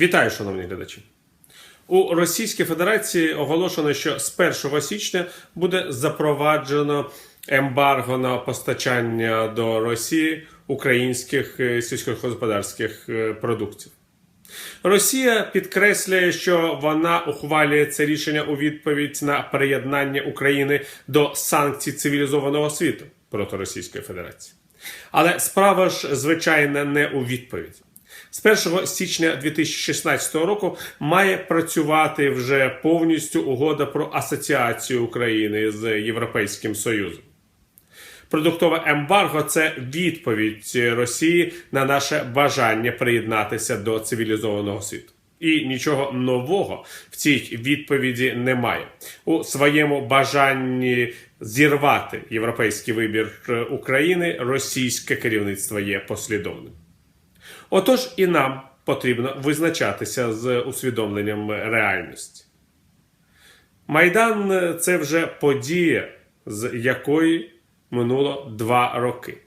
Вітаю, шановні глядачі. У Російській Федерації оголошено, що з 1 січня буде запроваджено ембарго на постачання до Росії українських е, сільськогосподарських е, продуктів. Росія підкреслює, що вона ухвалює це рішення у відповідь на приєднання України до санкцій цивілізованого світу проти Російської Федерації. Але справа ж, звичайно, не у відповіді. З 1 січня 2016 року має працювати вже повністю угода про асоціацію України з Європейським Союзом. Продуктове ембарго це відповідь Росії на наше бажання приєднатися до цивілізованого світу. І нічого нового в цій відповіді немає. У своєму бажанні зірвати європейський вибір України російське керівництво є послідовним. Отож і нам потрібно визначатися з усвідомленням реальності. Майдан це вже подія, з якої минуло два роки.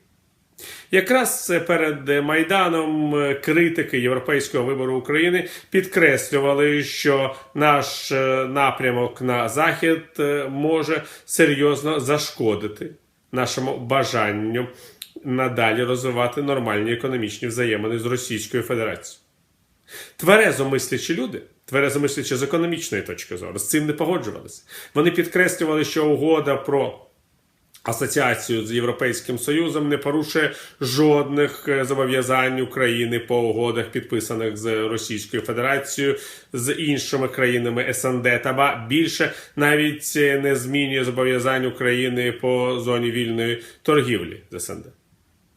Якраз перед Майданом критики європейського вибору України підкреслювали, що наш е, напрямок на захід е, може серйозно зашкодити нашому бажанню надалі розвивати нормальні економічні взаємини з Російською Федерацією. Тверезо мислячі люди, тверезо мислячи з економічної точки зору, з цим не погоджувалися. Вони підкреслювали, що угода про асоціацію з Європейським Союзом не порушує жодних е, зобов'язань України по угодах, підписаних з Російською Федерацією, з іншими країнами СНД, та ба більше навіть не змінює зобов'язань України по зоні вільної торгівлі з СНД.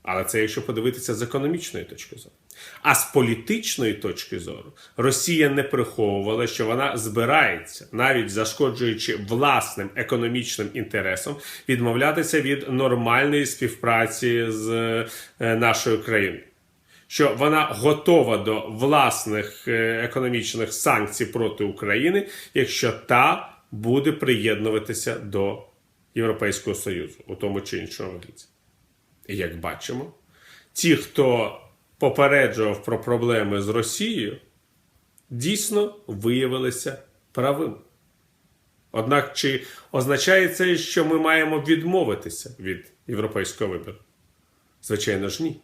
Але це якщо подивитися з економічної точки зору. А з політичної точки зору Росія не приховувала, що вона збирається, навіть зашкоджуючи власним економічним інтересам, відмовлятися від нормальної співпраці з е, нашою країною. Що вона готова до власних е, економічних санкцій проти України, якщо та буде приєднуватися до Європейського Союзу у тому чи іншому вигляді. Як бачимо, ті, хто попереджував про проблеми з Росією, дійсно виявилися правими. Однак чи означає це, що ми маємо відмовитися від європейського вибору? Звичайно ж, ні.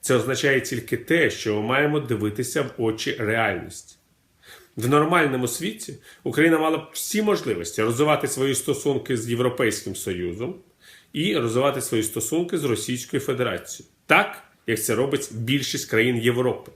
Це означає тільки те, що ми маємо дивитися в очі реальності. В нормальному світі Україна мала б всі можливості розвивати свої стосунки з Європейським Союзом і розвивати свої стосунки з Російською Федерацією, так як це робить більшість країн Європи.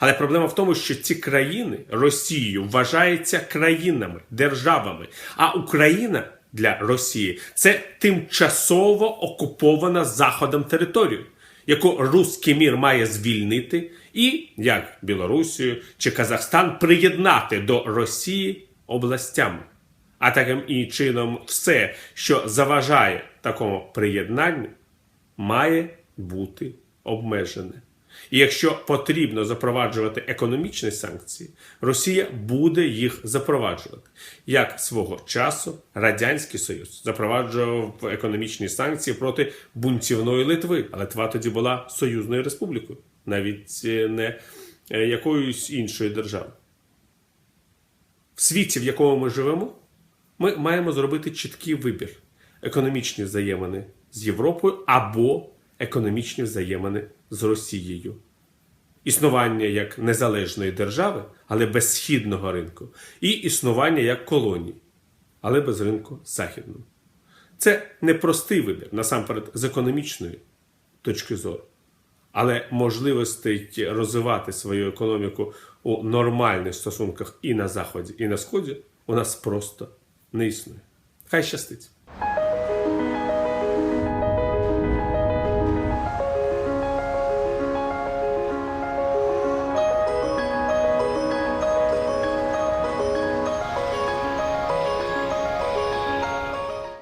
Але проблема в тому, що ці країни Росією вважаються країнами, державами, а Україна для Росії це тимчасово окупована Заходом територію, яку руський мір має звільнити, і як Білорусію чи Казахстан приєднати до Росії областями. А таким і чином все, що заважає такому приєднанню, має бути обмежене. І якщо потрібно запроваджувати економічні санкції, Росія буде їх запроваджувати. Як свого часу Радянський Союз запроваджував економічні санкції проти бунтівної Литви, а Литва тоді була союзною республікою, навіть не е, якоюсь іншою державою. В світі, в якому ми живемо, ми маємо зробити чіткий вибір: економічні взаємини з Європою або економічні взаємини з Росією. Існування як незалежної держави, але без східного ринку, і існування як колонії, але без ринку західного. Це непростий вибір, насамперед, з економічної точки зору. Але можливостей розвивати свою економіку у нормальних стосунках і на Заході, і на Сході у нас просто не існує. Хай щастить!